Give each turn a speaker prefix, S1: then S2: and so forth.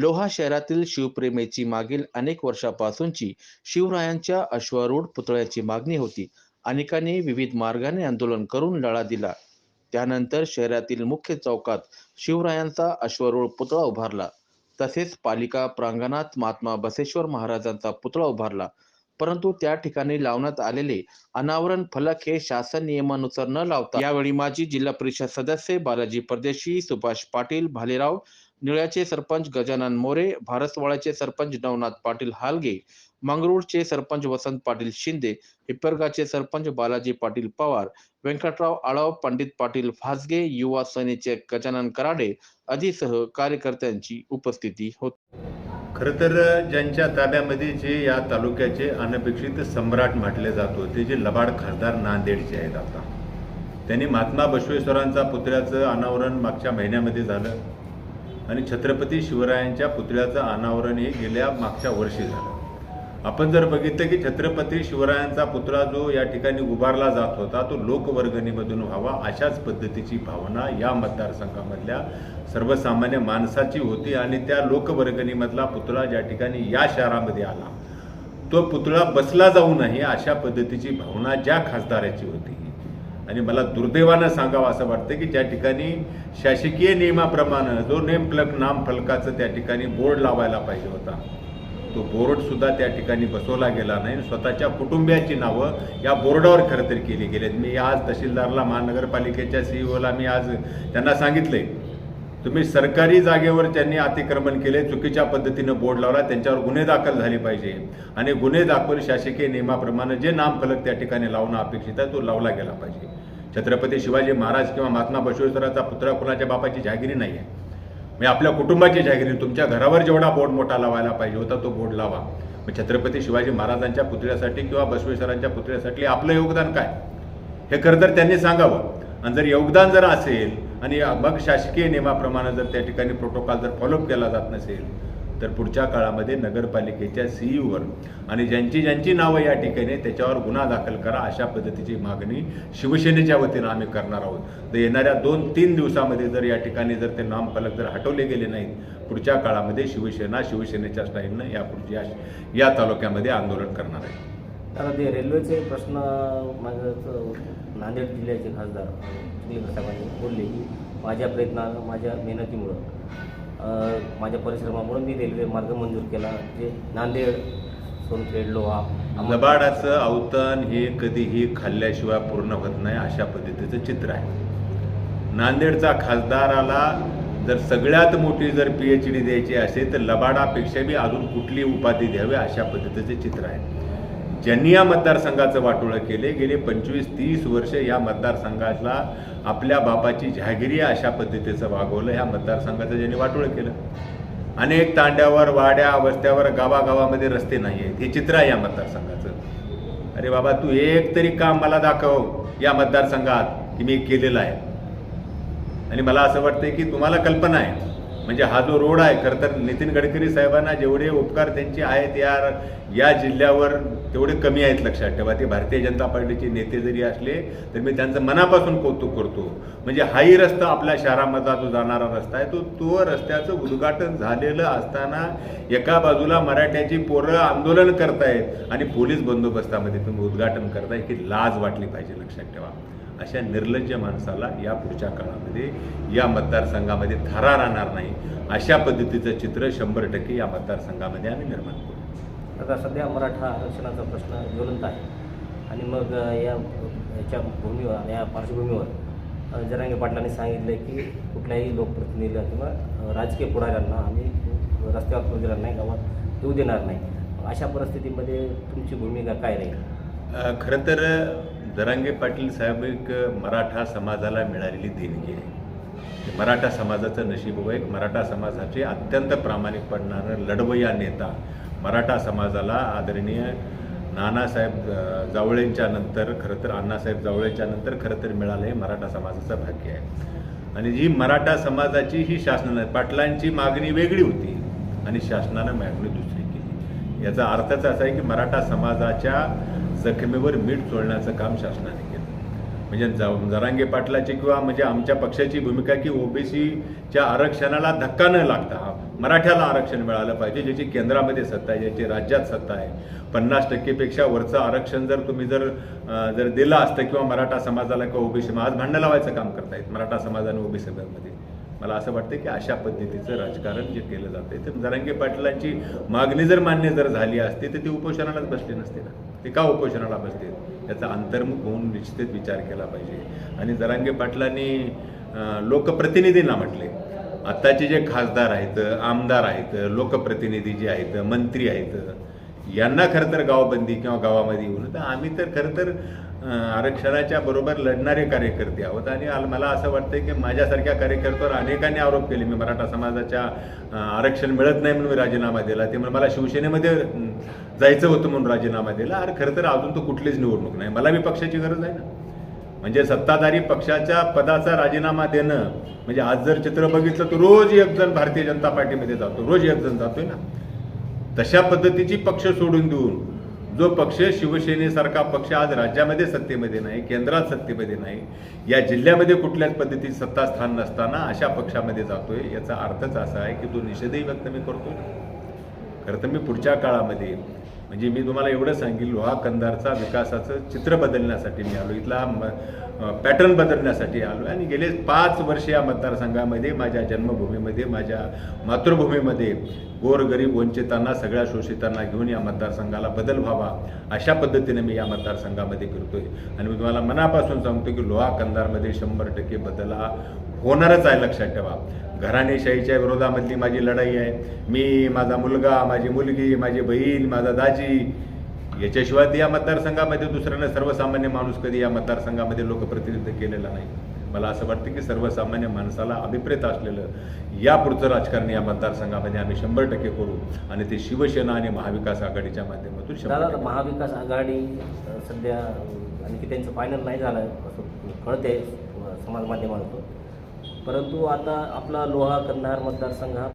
S1: लोहा शहरातील शिवप्रेमेची मागील अनेक वर्षापासूनची शिवरायांच्या अश्वारूढ पुतळ्याची मागणी होती. अनेकांनी विविध मार्गाने आंदोलन करून लढा दिला. त्यानंतर शहरातील मुख्य चौकात शिवरायांचा अश्वारूढ पुतळा उभारला. तसेच पालिका प्रांगणात महात्मा बसेश्वर महाराजांचा पुतळा उभारला. परंतु त्या ठिकाणी लावण्यात आलेले अनावरण फलक हे शासन नियमानुसार न लावता यावेळी माजी जिल्हा परिषद सदस्य बालाजी परदेशी सुभाष पाटील भालेराव निळ्याचे सरपंच गजानन मोरे भारसवाड्याचे सरपंच नवनाथ पाटील हालगे मंगरुळचे सरपंच वसंत पाटील शिंदे हिप्परगाचे सरपंच बालाजी पाटील पवार व्यंकटराव आळव पंडित पाटील फासगे युवा सेनेचे गजानन कराडे आदीसह कार्यकर्त्यांची उपस्थिती होती.
S2: खरं तर ज्यांच्या ताब्यामध्ये जे या तालुक्याचे अनपेक्षित सम्राट म्हटले जात होते जे लबाड खासदार नांदेडचे आहेत आता. त्यांनी महात्मा बसवेश्वरांचा पुतळ्याचं अनावरण मागच्या महिन्यामध्ये झालं. आणि छत्रपती शिवरायांच्या पुतळ्याचं अनावरण हे गेल्या मागच्या वर्षी झालं. आपण जर बघितलं की छत्रपती शिवरायांचा पुतळा जो या ठिकाणी उभारला जात होता तो लोकवर्गणीमधून व्हावा अशाच पद्धतीची भावना या मतदारसंघामधल्या सर्वसामान्य माणसाची होती आणि त्या लोकवर्गणीमधला पुतळा ज्या ठिकाणी या शहरामध्ये आला तो पुतळा बसला जाऊ नये अशा पद्धतीची भावना ज्या खासदाराची होती. आणि मला दुर्दैवानं सांगावं असं वाटतं की ज्या ठिकाणी शासकीय नियमाप्रमाणे जो नेमफलक नामफलकाचं त्या ठिकाणी बोर्ड लावायला पाहिजे होता तो बोर्डसुद्धा त्या ठिकाणी बसवला गेला नाही. स्वतःच्या कुटुंबियाची नावं या बोर्डावर खरं तरी केली गेलेत. मी आज तहसीलदारला महानगरपालिकेच्या सीईओला मी आज त्यांना सांगितले तुम्ही सरकारी जागेवर त्यांनी अतिक्रमण केले चुकीच्या पद्धतीनं बोर्ड लावला त्यांच्यावर गुन्हे दाखल झाले पाहिजे. आणि गुन्हे दाखल शासकीय नियमाप्रमाणे जे नामफलक त्या ठिकाणी लावणं अपेक्षित आहे तो लावला गेला पाहिजे. छत्रपती शिवाजी महाराज किंवा महात्मा बसवेश्वराचा पुतळा कुणाच्या बापाची जहागिरी नाही आहे. म्हणजे आपल्या कुटुंबाची जहागिरी तुमच्या घरावर जेवढा बोर्ड मोठा लावायला पाहिजे होता तो बोर्ड लावा. मग छत्रपती शिवाजी महाराजांच्या पुतळ्यासाठी किंवा बसवेश्वरांच्या पुतळ्यासाठी आपलं योगदान काय? हे खरं तर त्यांनी सांगावं. आणि जर योगदान जर असेल आणि मग शासकीय नियमाप्रमाणे जर त्या ठिकाणी प्रोटोकॉल जर फॉलोअप केला जात नसेल तर पुढच्या काळामध्ये नगरपालिकेच्या सीईओवर आणि ज्यांची ज्यांची नावं या ठिकाणी त्याच्यावर गुन्हा दाखल करा अशा पद्धतीची मागणी शिवसेनेच्या वतीनं आम्ही करणार आहोत. तर येणाऱ्या दोन तीन दिवसामध्ये जर या ठिकाणी जर ते नामफलक जर हटवले गेले नाहीत पुढच्या काळामध्ये शिवसेना शिवसेनेच्या स्टाईलनं या पुढच्या या तालुक्यामध्ये आंदोलन करणार आहे.
S3: आता ते रेल्वेचे प्रश्न माझं नांदेड जिल्ह्याचे खासदार साहेबांनी बोलले की माझ्या प्रयत्नानं माझ्या मेहनतीमुळं माझ्या परिश्रमामुळं मी रेल्वे मार्ग मंजूर केला. जे नांदेड सोनखेड लोहा
S2: लबाडाचं अवतन हे कधीही खाल्ल्याशिवाय पूर्ण होत नाही अशा पद्धतीचं चित्र आहे. नांदेडचा खासदाराला जर सगळ्यात मोठी जर पी एच डी द्यायची असेल तर लबाडापेक्षा बी अजून कुठली उपाधी द्यावी अशा पद्धतीचं चित्र आहे. ज्यांनी या मतदारसंघाचं वाटोळं केले गेले पंचवीस तीस वर्ष या मतदारसंघातला आपल्या बापाची जहागिरी अशा पद्धतीचं वागवलं ह्या मतदारसंघाचं ज्यांनी वाटोळं केलं. अनेक तांड्यावर वाड्या वस्त्यावर गावागावामध्ये रस्ते नाही आहेत हे चित्र आहे या मतदारसंघाचं. अरे बाबा तू एक तरी काम मला दाखव. या मतदारसंघात की मी केलेलं आहे. आणि मला असं वाटतंय की तुम्हाला कल्पना आहे. म्हणजे हा जो रोड आहे खरं तर नितीन गडकरी साहेबांना जेवढे उपकार त्यांचे आहेत या या जिल्ह्यावर तेवढे कमी आहेत लक्षात ठेवा. ते भारतीय जनता पार्टीचे नेते जरी असले तर मी त्यांचं मनापासून कौतुक करतो. म्हणजे हाही रस्ता आपल्या शहरामधला जो जाणारा रस्ता आहे तो तो रस्त्याचं उद्घाटन झालेलं असताना एका बाजूला मराठ्याची पोरं आंदोलन करतायत आणि पोलीस बंदोबस्तामध्ये तुम्ही उद्घाटन करताय की लाज वाटली पाहिजे लक्षात ठेवा. अशा निर्लज्ज माणसाला या पुढच्या काळामध्ये या मतदारसंघामध्ये थारा राहणार नाही. अशा पद्धतीचं चित्र शंभर टक्के या मतदारसंघामध्ये आम्ही निर्माण करू.
S3: आता सध्या मराठा आरक्षणाचा प्रश्न ज्वलंत आहे. आणि मग या याच्या भूमीवर या पार्श्वभूमीवर जरांगे पाटलांनी सांगितलं की कुठल्याही लोकप्रतिनिधीला किंवा राजकीय पुढाऱ्यांना आम्ही रस्त्यावर करू देणार नाही गावात येऊ देणार नाही. अशा परिस्थितीमध्ये तुमची भूमिका काय राहील?
S2: खरं तर दरंगे पाटील साहेब एक मराठा समाजाला मिळालेली देणगी आहे. मराठा समाजाचं नशीब व एक मराठा समाजाचे अत्यंत प्रामाणिक पडणारं लढवय्या नेता मराठा समाजाला आदरणीय नानासाहेब जावळेंच्या नंतर खरं तर अण्णासाहेब जावळेच्या नंतर खरं तर मिळालं हे मराठा समाजाचं भाग्य आहे. आणि जी मराठा समाजाची ही शासनानं पाटलांची मागणी वेगळी होती आणि शासनानं मागणी दुसरी केली. याचा अर्थच असा आहे की मराठा समाजाच्या जखमेवर मीठ चोळण्याचं काम शासनाने केलं. म्हणजे ज- जरांगे पाटलाची किंवा म्हणजे आमच्या पक्षाची भूमिका की ओबीसीच्या आरक्षणाला धक्का न लागता मराठ्याला आरक्षण मिळालं पाहिजे ज्याची केंद्रामध्ये सत्ता आहे ज्याची राज्यात सत्ता आहे. पन्नास टक्केपेक्षा वरचं आरक्षण जर तुम्ही जर जर दिलं असतं किंवा मराठा समाजाला किंवा ओबीसी आज भांडणं लावायचं काम करतायत मराठा समाज आणि मला असं वाटतं की अशा पद्धतीचं राजकारण जे केलं जातं तर जरांगे पाटलांची मागणी जर मान्य जर झाली असती तर ती उपोषणालाच बसली नसते ना. ते का उपोषणाला बसते. याचा अंतर्मुख होऊन निश्चित विचार केला पाहिजे. आणि जरांगे पाटलांनी लोकप्रतिनिधींना म्हटले आत्ताचे जे खासदार आहेत आमदार आहेत लोकप्रतिनिधी जे आहेत मंत्री आहेत यांना खरं तर गावबंदी किंवा गावामध्ये येऊन तर आम्ही तर खरं तर आरक्षणाच्या बरोबर लढणारे कार्यकर्ते आहोत. आणि मला असं वाटतं की माझ्यासारख्या कार्यकर्त्यावर अनेकांनी आरोप केले. मी मराठा समाजाच्या आरक्षण मिळत नाही म्हणून मी राजीनामा दिला. ते म्हणून मला शिवसेनेमध्ये जायचं होतं म्हणून राजीनामा दिला. अरे खरं तर अजून तो कुठलीच निवडणूक नाही. मला बी पक्षाची गरज आहे ना. म्हणजे सत्ताधारी पक्षाच्या पदाचा राजीनामा देणं म्हणजे आज जर चित्र बघितलं तर रोज एक जण भारतीय जनता पार्टीमध्ये जातो. रोज एक जण जातोय ना. तशा पद्धतीची पक्ष सोडून देऊन जो पक्ष शिवसेनेसारखा पक्ष आज राज्यामध्ये सत्तेमध्ये नाही केंद्रात सत्तेमध्ये नाही या जिल्ह्यामध्ये कुठल्याच पद्धतीत सत्तास्थान नसताना अशा पक्षामध्ये जातोय याचा अर्थच असा आहे की तो निषेधही व्यक्त मी करतो खरं तर मी पुढच्या काळामध्ये म्हणजे मी तुम्हाला एवढं सांगेल लोहा कंदारचा विकासाचं चित्र बदलण्यासाठी मी आलो. इथला पॅटर्न बदलण्यासाठी आलो आणि गेले पाच वर्ष या मतदारसंघामध्ये माझ्या जन्मभूमीमध्ये माझ्या मातृभूमीमध्ये गोरगरीब वंचितांना सगळ्या शोषितांना घेऊन या मतदारसंघाला बदल व्हावा अशा पद्धतीने मी या मतदारसंघामध्ये फिरतोय. आणि मी तुम्हाला मनापासून सांगतो की लोहा कंदारमध्ये शंभर टक्के बदल हा होणारच आहे लक्षात ठेवा. घराणेशाहीच्या विरोधामधली माझी लढाई आहे. मी माझा मुलगा माझी मुलगी माझी बहीण माझा दाजी याच्याशिवाय तर या मतदारसंघामध्ये दुसऱ्यानं सर्वसामान्य माणूस कधी या मतदारसंघामध्ये लोकप्रतिनिधित्व केलेला नाही. मला असं वाटतं की सर्वसामान्य माणसाला अभिप्रेत असलेलं या पुढचं राजकारण या मतदारसंघामध्ये आम्ही शंभर टक्के करू आणि ते शिवसेना आणि महाविकास आघाडीच्या माध्यमातून शंभर
S3: महाविकास आघाडी सध्या आणखी त्यांचं फायनल नाही झालं असं कळते समाज माध्यमातून. परंतु आता आपला लोहा कंधार मतदारसंघ